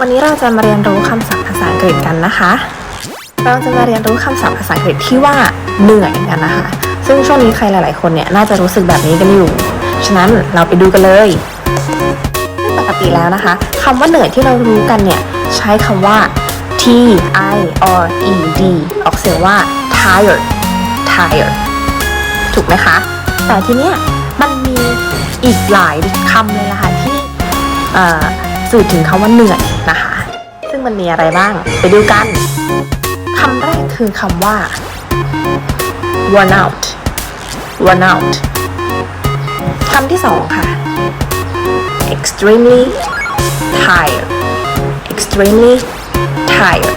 วันนี้เราจะมาเรียนรู้คำศัพท์ภาษาอังกฤษกันนะคะ เราจะมาเรียนรู้คำศัพท์ภาษาอังกฤษที่ว่าเหนื่อยกันนะคะ ซึ่งช่วงนี้ใครหลาย ๆ คนเนี่ยน่าจะรู้สึกแบบนี้กันอยู่ ฉะนั้นเราไปดูกันเลย ปกติแล้วนะคะคำว่าเหนื่อยที่เรารู้กันเนี่ยใช้คำว่า T I R E D ออกเสียงว่า tired tired ถูกไหมคะ แต่ทีเนี้ยมันมีอีกหลายคำเลยนะคะที่เอ่อ สื่อถึงคำว่าเหนื่อยนะคะ ซึ่งมันมีอะไรบ้าง ไปดูกันคำแรกคือคำว่า worn out worn out คำที่สองค่ะ extremely tired extremely tired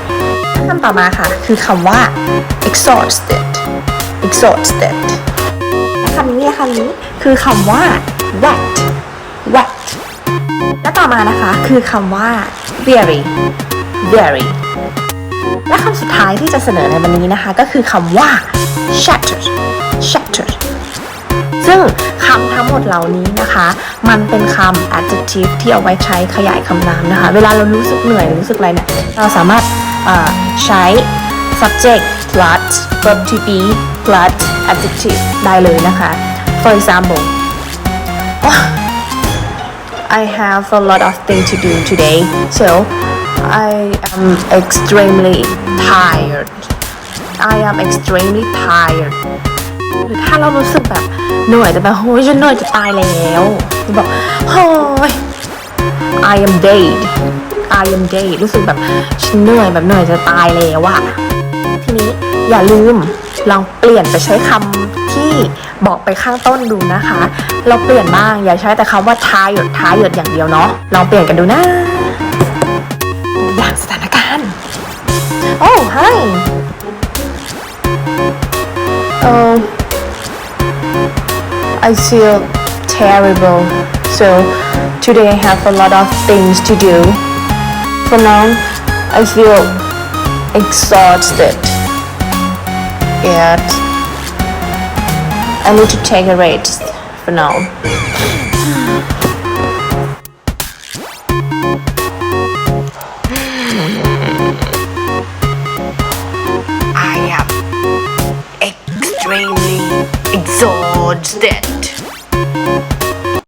คำต่อมาค่ะ คือคำว่า exhausted exhausted และคำนี้คำนี้คือคำว่า wet wet และต่อมานะคะคือคำว่า very very และคำสุดท้ายที่จะเสนอในวันนี้นะคะ ก็คือคำว่า shattered shattered ซึ่งคำทั้งหมดเหล่านี้นะคะ มันเป็นคำ adjective ที่เอาไว้ใช้ขยายคำนามนะคะ เวลาเรารู้สึกเหนื่อยรู้สึกอะไรเนี่ย เราสามารถใช้ subject plus verb to be plus adjective ได้เลยนะคะ for example I have a lot of things to do today so I am extremely tired I am extremely tired หรือถ้าเรารู้สึกแบบเหนื่อยแต่แบบโอ้ยฉันเหนื่อยจะตายแล้วจะบอกโอ้ย I am dead I am dead รู้สึกแบบฉันเหนื่อยแบบเหนื่อยจะตายแล้วอะทีนี้อย่าลืมลองเปลี่ยนไปใช้คำ บอกไปข้างต้นดูนะคะ เราเปลี่ยนบ้างอย่าใช้แต่คำว่า tired tired อย่างเดียวเนาะลองเปลี่ยนกันดูนะอย่างสถานการณ์ Oh hi Oh I feel terrible so today I have a lot of things to do for now I feel exhausted yet I need to take a rest for now. I am extremely exhausted.